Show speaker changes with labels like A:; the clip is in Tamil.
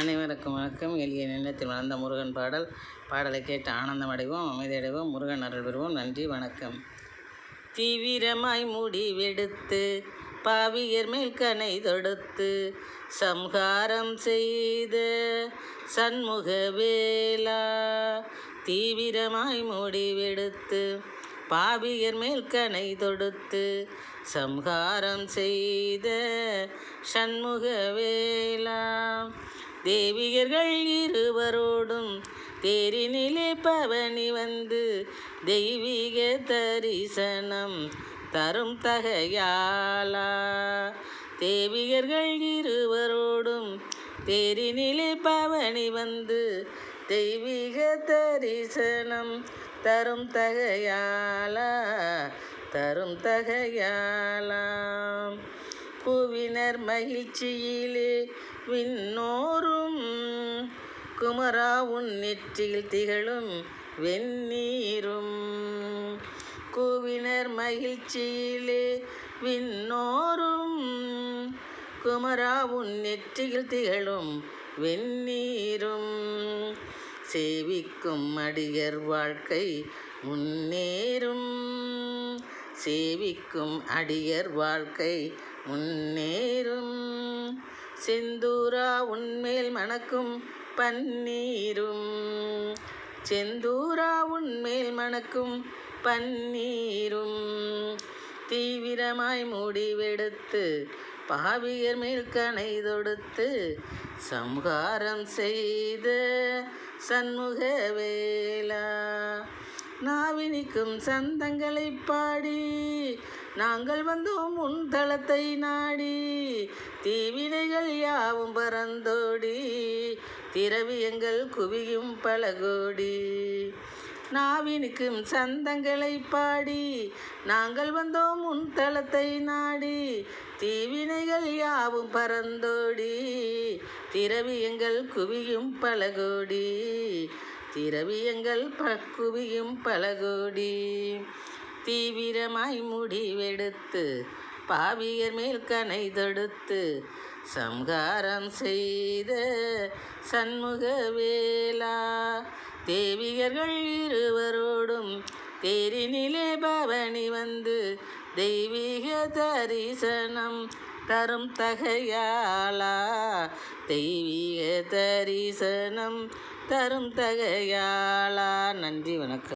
A: அனைவருக்கும் வணக்கம். எளிய நிலத்தில் வளர்ந்த முருகன் பாடல். பாடலை கேட்டு ஆனந்தம் அடைவோம் அமைதியடைவோம் முருகன் அருள் பெறுவோம். நன்றி வணக்கம். தீவிரமாய் முடிவெடுத்து பாவியர் மேல் கனை தொடுத்து சம்ஹாரம் செய்த சண்முக வேலா. தீவிரமாய் முடிவெடுத்து பாவியர் மேல் கனை தொடுத்து சம்ஹாரம் செய்த சண்முக வேலா. தேவியர்கள் இருவரோடும் தேரினிலே பவனி வந்து தெய்வீக தரிசனம் தரும் தகையாலா தேவியர்கள் இருவரோடும் தேரினிலே பவனி வந்து தெய்வீக தரிசனம் தரும் தகையாலா தரும் தகையாலாம் புவினர் மகிழ்ச்சியிலே. விண்ணோரும் குமரா உன் நெற்றியில் திகழும் வெந்நீரும். கூவினர் மகிழ்ச்சியிலே. விண்ணோரும் குமரா உன் நெற்றியில் திகழும் வெந்நீரும். சேவிக்கும் அடியர் வாழ்க்கை முன்னேறும். சேவிக்கும் அடியர் வாழ்க்கை முன்னேறும். செந்தூரா உன்மேல் மணக்கும் பன்னீரும். செந்தூரா உன்மேல் மணக்கும் பன்னீரும். தீவிரமாய் முடிவெடுத்து பாவியர் மேல் கனை தொடுத்து சம்ஹாரம் செய்த சண்முக வேலா நாவினிக்கும் சந்தங்களை பாடி நாங்கள் வந்தோம் உன் தளத்தை நாடி தீவினைகள் யாவும் பறந்தோடி திரவியங்கள் குவியும் பலகோடி நாவினுக்கும் சந்தங்களை பாடி நாங்கள் வந்தோம் உன் தளத்தை நாடி தீவினைகள் யாவும் பறந்தோடி திரவியங்கள் குவியும் பலகோடி திரவியங்கள் பக்குவியும் குவியும் பலகோடி. தீவிரமாய் முடிவெடுத்து பாவியர் மேல் கனை தொடுத்து சம்ஹாரம் செய்த சண்முக வேலா. தேவியர்கள் இருவரோடும் தேரினிலே பவனி வந்து தெய்வீக தரிசனம் தரும் தகையாளா? தெய்வீக தரிசனம் தரும் தகையாளா? நன்றி வணக்கம்.